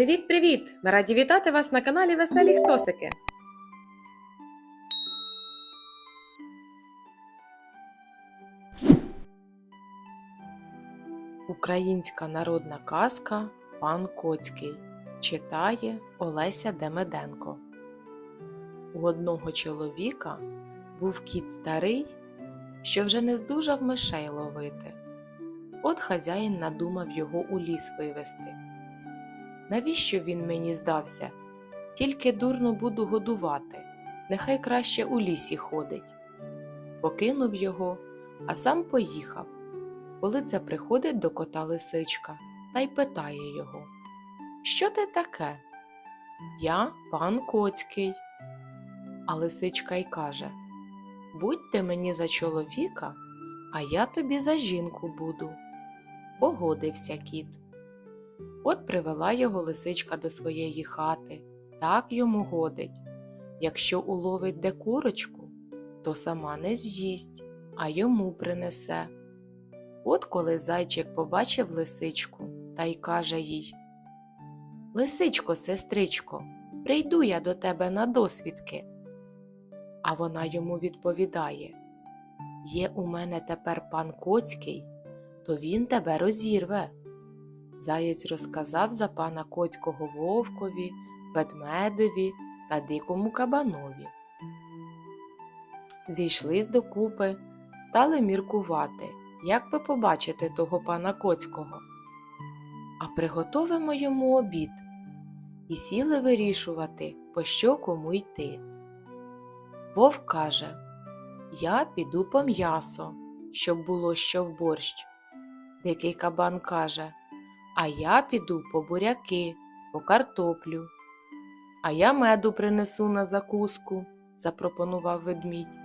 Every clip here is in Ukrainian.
Привіт-привіт! Ми раді вітати вас на каналі Веселі Хтосики. Українська народна казка Пан Коцький читає Олеся Демеденко. У одного чоловіка був кіт старий, що вже не здужав мишей ловити. От хазяїн надумав його у ліс вивести. Навіщо він мені здався? Тільки дурно буду годувати, нехай краще у лісі ходить. Покинув його, а сам поїхав. Коли це приходить до кота лисичка та й питає його Що ти таке? Я пан Коцький. А лисичка й каже Будь ти мені за чоловіка, а я тобі за жінку буду. Погодився кіт. От привела його лисичка до своєї хати, так йому годить. Якщо уловить де курочку, то сама не з'їсть, а йому принесе. От коли зайчик побачив лисичку та й каже їй Лисичко, сестричко, прийду я до тебе на досвідки. А вона йому відповідає Є у мене тепер пан Коцький, то він тебе розірве. Заєць розказав за пана Коцького вовкові, ведмедові та дикому кабанові. Зійшлись докупи, стали міркувати, як би побачити того пана Коцького. А приготовимо йому обід і сіли вирішувати, по що кому йти. Вовк каже Я піду по м'ясо, щоб було що в борщ. Дикий кабан каже А я піду по буряки, по картоплю. А я меду принесу на закуску, запропонував ведмідь.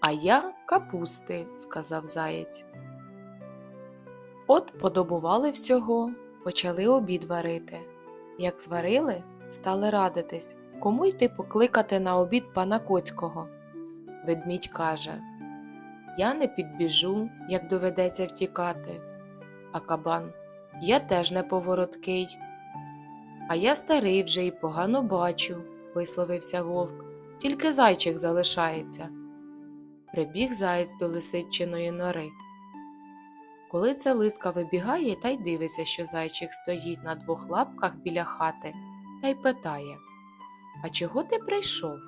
А я капусти, сказав заєць. От подобували всього, почали обід варити. Як зварили, стали радитись, кому йти покликати на обід пана Коцького. Ведмідь каже Я не підбіжу, як доведеться втікати. А кабан Я теж не повороткий. А я старий вже і погано бачу, висловився вовк. Тільки зайчик залишається. Прибіг заєць до лисичиної нори. Коли ця лиска вибігає та й дивиться, що зайчик стоїть на двох лапках біля хати, та й питає А чого ти прийшов?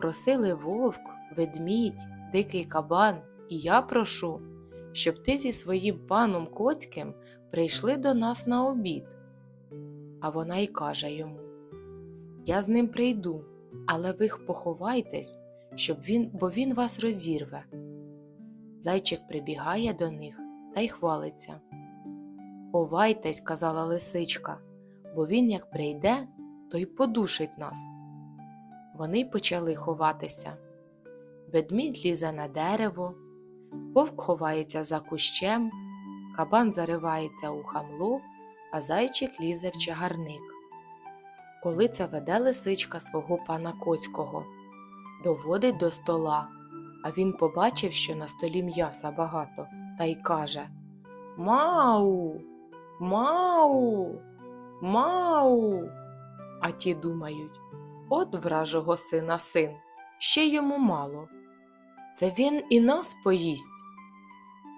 Просили вовк, ведмідь, дикий кабан, і я прошу, щоб ти зі своїм паном Коцьким прийшли до нас на обід. А вона й каже йому Я з ним прийду, але ви поховайтесь, щоб він, бо він вас розірве. Зайчик прибігає до них та й хвалиться. Ховайтесь, казала лисичка, бо він, як прийде, то й подушить нас. Вони почали ховатися. Ведмідь лізе на дерево, вовк ховається за кущем, кабан заривається у хамло, а зайчик лізе в чагарник. Коли це веде лисичка свого пана Коцького, доводить до стола, а він побачив, що на столі м'яса багато, та й каже Мау, мау, мау. А ті думають от вражого сина син, ще йому мало. Це він і нас поїсть.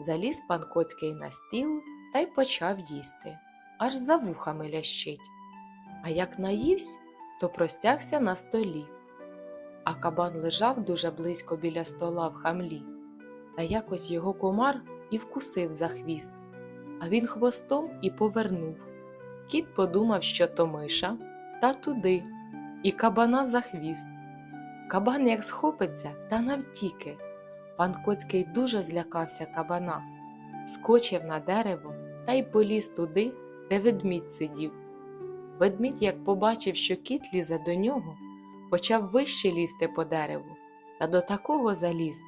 Заліз пан Коцький на стіл та й почав їсти, аж за вухами лящить. А як наївсь, то простягся на столі. А кабан лежав дуже близько біля стола в хамлі, та якось його комар і вкусив за хвіст, а він хвостом і повернув. Кіт подумав, що то миша, та туди, і кабана за хвіст. Кабан як схопиться та навтіки. Пан Коцький дуже злякався кабана, скочив на дерево та й поліз туди, де ведмідь сидів. Ведмідь, як побачив, що кіт лізе до нього, почав вище лізти по дереву, та до такого заліз,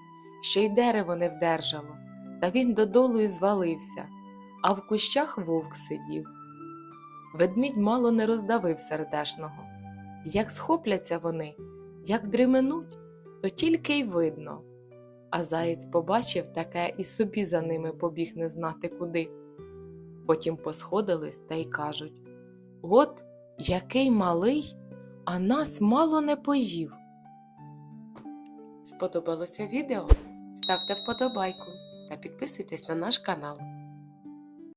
що й дерево не вдержало, та він додолу і звалився, а в кущах вовк сидів. Ведмідь мало не роздавив сердешного. Як схопляться вони, як дременуть, то тільки й видно. А заєць побачив таке і собі за ними побіг не знати куди. Потім посходились та й кажуть От який малий, а нас мало не поїв. Сподобалося відео? Ставте вподобайку та підписуйтесь на наш канал.